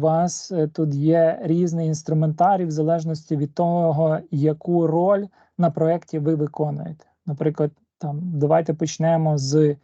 Вас е, тут є різний інструментарій в залежності від того, яку роль на проєкті ви виконуєте. Наприклад, там давайте почнемо з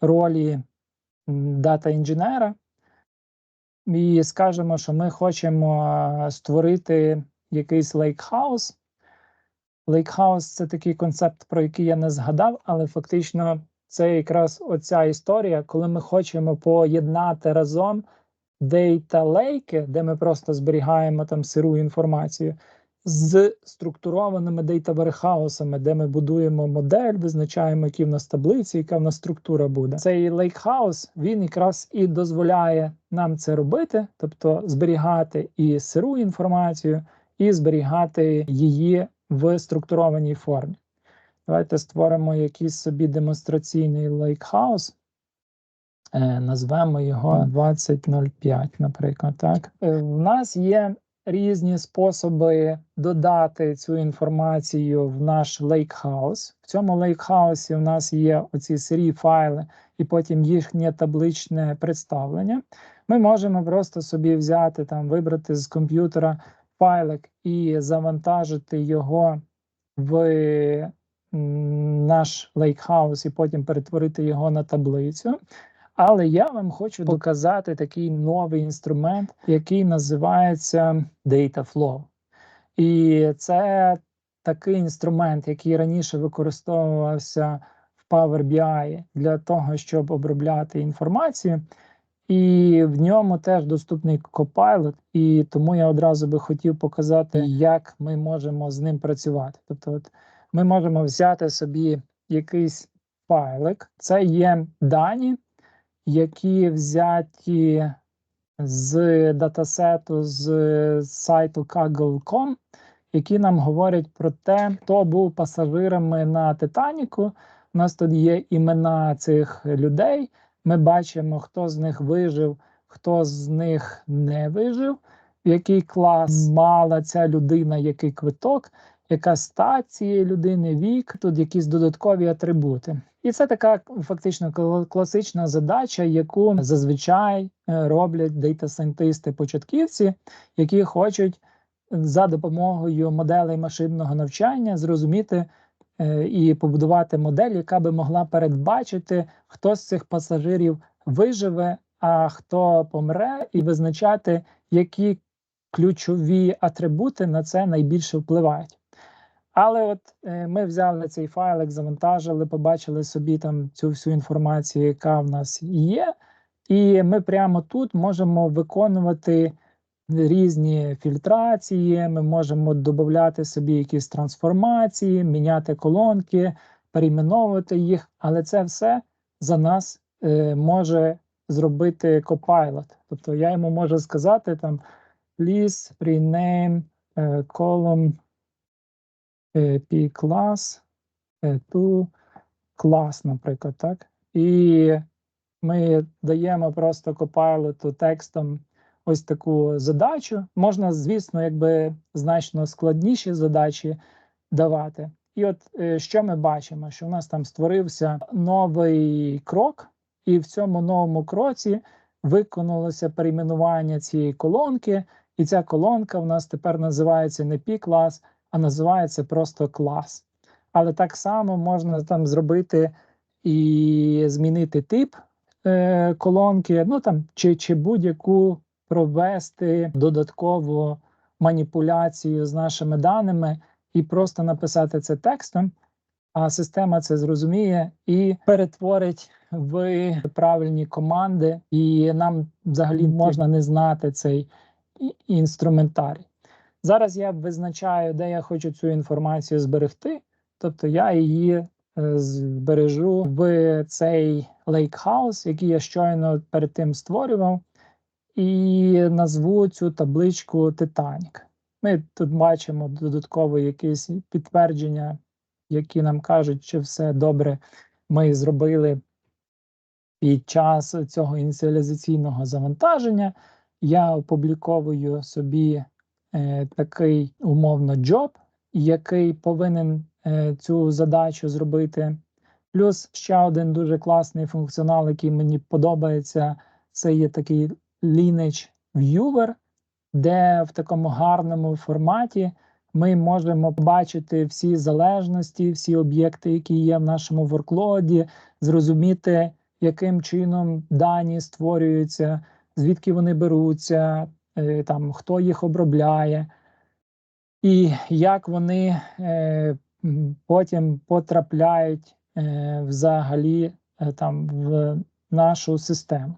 ролі дата інженера і скажемо, що ми хочемо е, створити якийсь лейкхаус. Лейкхаус це такий концепт, про який я не згадав, але фактично це якраз оця історія, коли ми хочемо поєднати разом дейта лейки, де ми просто зберігаємо там сиру інформацію, з структурованими дейта верхаусами, де ми будуємо модель, визначаємо, які в нас таблиці, яка в нас структура буде. Цей лейкхаус він якраз і дозволяє нам це робити, тобто зберігати і сиру інформацію, і зберігати її в структурованій формі. Давайте створимо якийсь собі демонстраційний лейкхаус. Е, назвемо його 2005, наприклад. Так, Е, в нас є різні способи додати цю інформацію в наш лейкхаус. В цьому лейкхаусі в нас є оці сирі файли, і потім їхнє табличне представлення. Ми можемо просто собі взяти там, вибрати з комп'ютера файлик і завантажити його в наш лейкхаус і потім перетворити його на таблицю. Але я вам хочу показати такий новий інструмент, який називається Dataflow. І це такий інструмент, який раніше використовувався в Power BI для того, щоб обробляти інформацію. І в ньому теж доступний Copilot, і тому я одразу би хотів показати, як ми можемо з ним працювати. Тобто, от ми можемо взяти собі якийсь файлик, це є дані, які взяті з датасету з сайту Kaggle.com, які нам говорять про те, хто був пасажирами на Титаніку. У нас тут є імена цих людей. Ми бачимо, хто з них вижив, хто з них не вижив, в який клас мала ця людина, який квиток, яка стать цієї людини, вік, тут якісь додаткові атрибути. І це така фактично класична задача, яку зазвичай е, роблять дейта-сайентисти початківці, які хочуть за допомогою моделей машинного навчання зрозуміти е, і побудувати модель, яка би могла передбачити, хто з цих пасажирів виживе, а хто помре, і визначати, які ключові атрибути на це найбільше впливають. Але от е, ми взяли цей файлик, завантажили, побачили собі там цю всю інформацію, яка в нас є, і ми прямо тут можемо виконувати різні фільтрації, ми можемо додати собі якісь трансформації, міняти колонки, перейменовувати їх, але це все за нас е, може зробити Copilot. Тобто я йому можу сказати там please rename е, column е, p-class е, to class, наприклад, так? І ми даємо просто Copilot текстом ось таку задачу. Можна, звісно, якби значно складніші задачі давати. І от е, що ми бачимо? Що у нас там створився новий крок, і в цьому новому кроці виконалося перейменування цієї колонки, і ця колонка в нас тепер називається не P-клас, а називається просто клас. Але так само можна там зробити і змінити тип е, колонки, ну там чи, чи будь-яку провести додаткову маніпуляцію з нашими даними і просто написати це текстом. А система це зрозуміє і перетворить в правильні команди, і нам взагалі можна не знати цей інструментарій. Зараз я визначаю, де я хочу цю інформацію зберегти, тобто я її е, збережу в цей лейкхаус, який я щойно перед тим створював, і назву цю табличку Titanic. Ми тут бачимо додатково якісь підтвердження, які нам кажуть, чи все добре ми зробили під час цього ініціалізаційного завантаження. Я опубліковую собі е, такий умовно джоб, який повинен е, цю задачу зробити. Плюс ще один дуже класний функціонал, який мені подобається, це є такий lineage viewer, де в такому гарному форматі ми можемо бачити всі залежності, всі об'єкти, які є в нашому ворклоді, зрозуміти, яким чином дані створюються, звідки вони беруться, там хто їх обробляє, і як вони е, потім потрапляють е, взагалі е, там в нашу систему.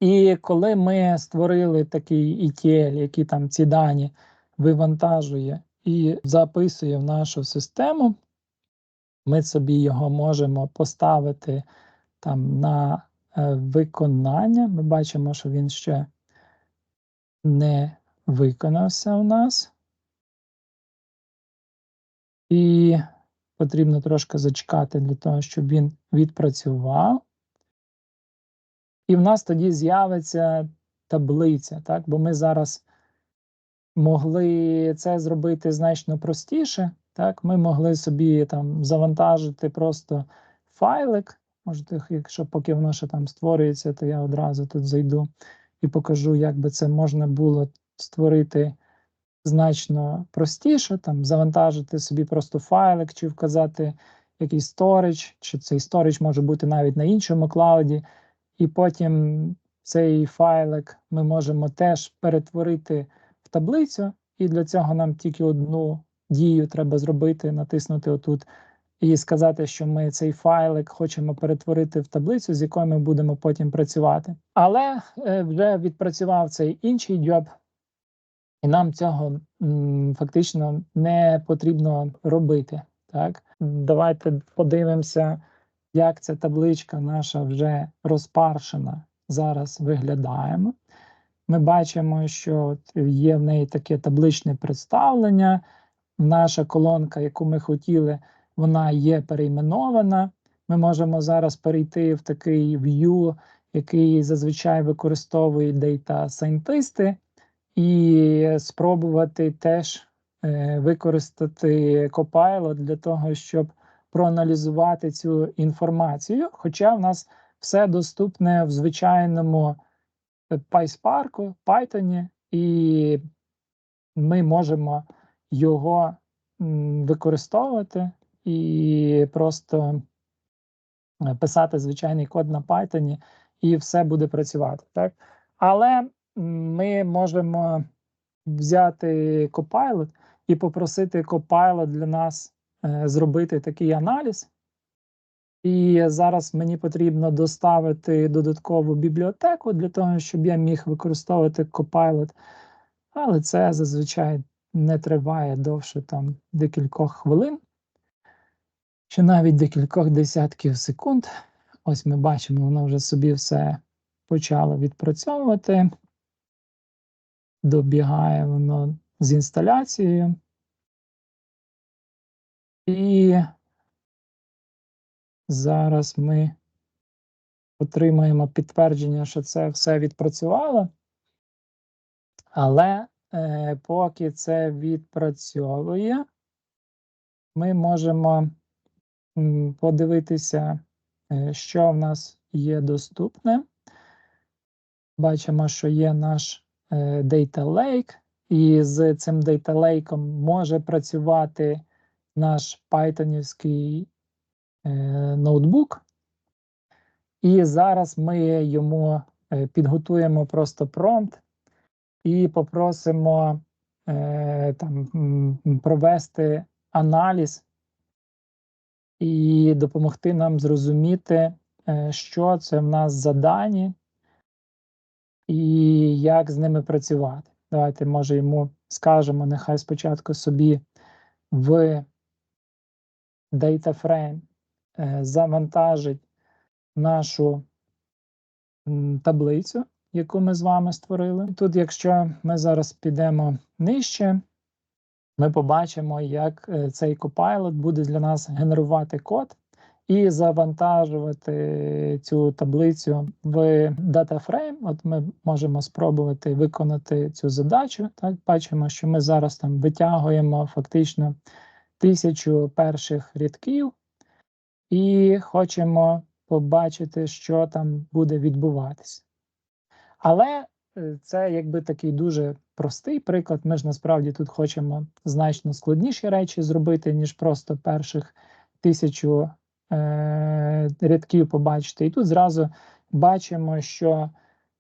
І коли ми створили такий ETL, який там ці дані вивантажує і записує в нашу систему, ми собі його можемо поставити там на е, виконання. Ми бачимо, що він ще не виконався у нас. І потрібно трошки зачекати для того, щоб він відпрацював. І в нас тоді з'явиться таблиця, так? бо ми зараз могли це зробити значно простіше. Так? Ми могли собі там завантажити просто файлик. Можете, якщо поки воно ще там створюється, то я одразу тут зайду і покажу, як би це можна було створити значно простіше, там завантажити собі просто файлик, чи вказати якийсь сторіч, чи цей сторіч може бути навіть на іншому клауді, і потім цей файлик ми можемо теж перетворити в таблицю, і для цього нам тільки одну дію треба зробити, натиснути отут. І сказати, що ми цей файлик хочемо перетворити в таблицю, з якою ми будемо потім працювати. Але е, вже відпрацював цей інший джоб, і нам цього фактично не потрібно робити. Так? Давайте подивимося, як ця табличка наша вже розпаршена зараз виглядаємо. Ми бачимо, що є в неї таке табличне представлення. Наша колонка, яку ми хотіли, вона є перейменована. Ми можемо зараз перейти в такий view, який зазвичай використовують дейта-сайентисти, і спробувати теж е, використати Copilot для того, щоб проаналізувати цю інформацію. Хоча в нас все доступне в звичайному PySpark, Python, і ми можемо його використовувати і просто писати звичайний код на Python, і все буде працювати. Так? Але ми можемо взяти Copilot і попросити Copilot для нас е, зробити такий аналіз. І зараз мені потрібно доставити додаткову бібліотеку для того, щоб я міг використовувати Copilot. Але це зазвичай не триває довше там декількох хвилин, чи навіть декількох десятків секунд. Ось ми бачимо, воно вже собі все почало відпрацьовувати. Добігає воно з інсталяцією. І зараз ми отримаємо підтвердження, що це все відпрацювало. Але е, поки це відпрацьовує, ми можемо подивитися, е, що в нас є доступне. Бачимо, що є наш е, Data Lake, і з цим Data Lake може працювати наш Pythonівський е, ноутбук. І зараз ми йому підготуємо просто промпт і попросимо там, провести аналіз і допомогти нам зрозуміти, е, що це в нас за дані і як з ними працювати. Давайте, може, йому скажемо, нехай спочатку собі в DataFrame е, завантажить нашу таблицю, яку ми з вами створили. Тут, якщо ми зараз підемо нижче, ми побачимо, як е, цей Copilot буде для нас генерувати код і завантажувати цю таблицю в DataFrame. От ми можемо спробувати виконати цю задачу. Так, бачимо, що ми зараз там витягуємо фактично тисячу перших рядків і хочемо побачити, що там буде відбуватися. Але е, це якби такий дуже простий приклад. Ми ж насправді тут хочемо значно складніші речі зробити, ніж просто перших тисячу е, рядків побачити. І тут зразу бачимо, що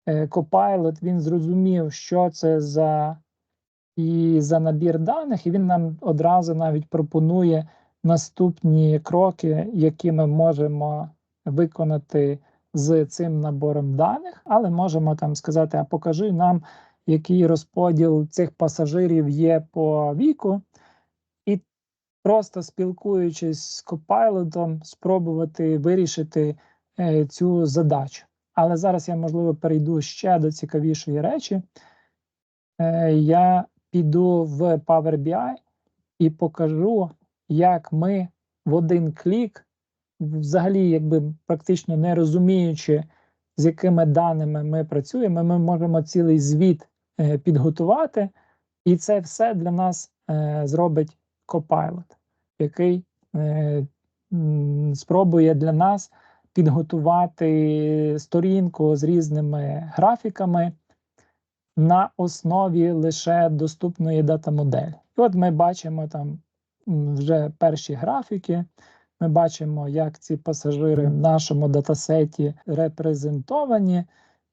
е, Copilot він зрозумів, що це за і за набір даних, і він нам одразу навіть пропонує наступні кроки, які ми можемо виконати з цим набором даних, але можемо там сказати: а покажи нам, який розподіл цих пасажирів є по віку, і просто спілкуючись з Copilot, спробувати вирішити е, цю задачу. Але зараз я, можливо, перейду ще до цікавішої речі. Е, я піду в Power BI і покажу, як ми в один клік, взагалі, якби практично не розуміючи, з якими даними ми працюємо, ми можемо цілий звіт підготувати, і це все для нас е, зробить Copilot, який е, спробує для нас підготувати сторінку з різними графіками на основі лише доступної дата-моделі. І от ми бачимо там вже перші графіки. Ми бачимо, як ці пасажири в нашому датасеті репрезентовані,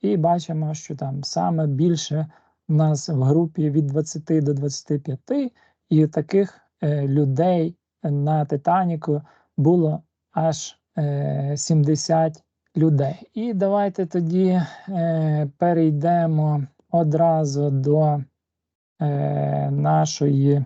і бачимо, що там саме більше у нас в групі від 20 до 25, і таких е, людей на Титаніку було аж е, 70 людей. І давайте тоді е, перейдемо одразу до е, нашої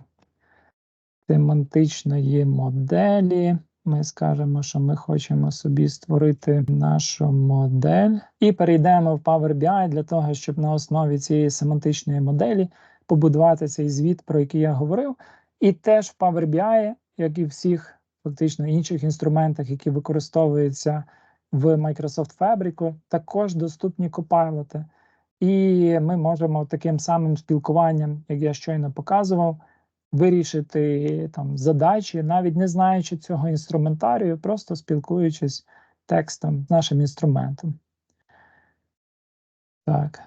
семантичної моделі. Ми скажемо, що ми хочемо собі створити нашу модель, і перейдемо в Power BI для того, щоб на основі цієї семантичної моделі побудувати цей звіт, про який я говорив. І теж в Power BI, як і в всіх фактично інших інструментах, які використовуються в Microsoft Fabric, також доступні копайлоти. І ми можемо таким самим спілкуванням, як я щойно показував, вирішити там задачі, навіть не знаючи цього інструментарію, просто спілкуючись текстом з нашим інструментом. Так.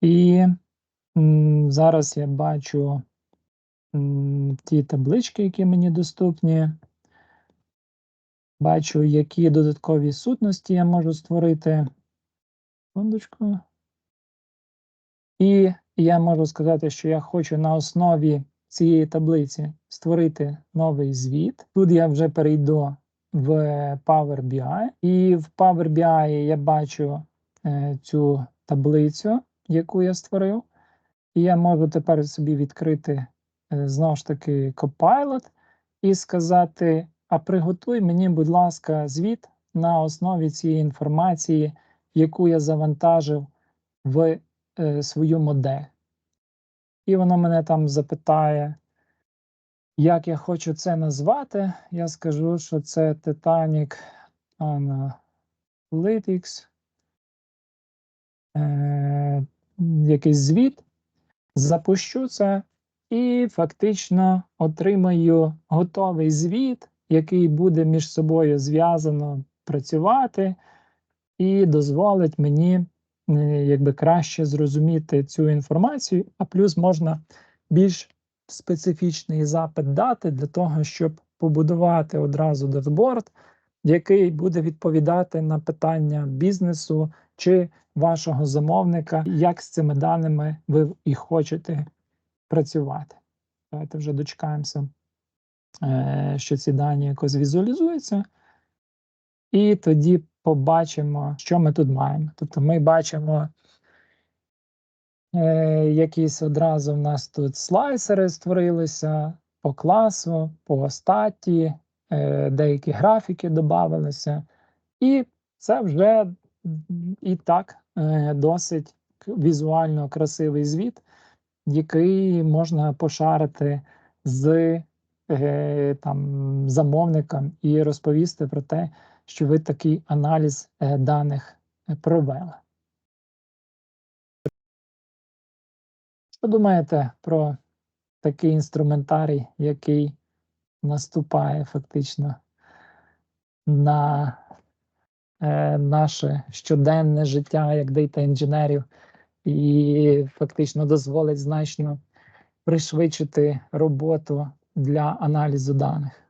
І зараз я бачу ті таблички, які мені доступні. Бачу, які додаткові сутності я можу створити. Секундочку. І я можу сказати, що я хочу на основі цієї таблиці створити новий звіт. Тут я вже перейду в Power BI, і в Power BI я бачу е, цю таблицю, яку я створив. І я можу тепер собі відкрити е, знову ж таки Copilot і сказати: а приготуй мені, будь ласка, звіт на основі цієї інформації, яку я завантажив в е, свою модель. І воно мене там запитає, як я хочу це назвати. Я скажу, що це Titanic Analytics. Е, якийсь звіт. Запущу це і фактично отримаю готовий звіт, який буде між собою зв'язано працювати, і дозволить мені якби краще зрозуміти цю інформацію, а плюс можна більш специфічний запит дати для того, щоб побудувати одразу дашборд, який буде відповідати на питання бізнесу чи вашого замовника, як з цими даними ви і хочете працювати. Давайте вже дочекаємося, е, що ці дані якось візуалізуються. І тоді побачимо, що ми тут маємо. Тобто ми бачимо е, якісь одразу в нас тут слайсери створилися по класу, по статі, е, деякі графіки додавалися. І це вже і так е, досить візуально красивий звіт, який можна пошарити з е, там, замовником і розповісти про те, що ви такий аналіз е, даних провели. Що думаєте про такий інструментарій, який наступає фактично на е, наше щоденне життя як дейта інженерів і фактично дозволить значно пришвидшити роботу для аналізу даних.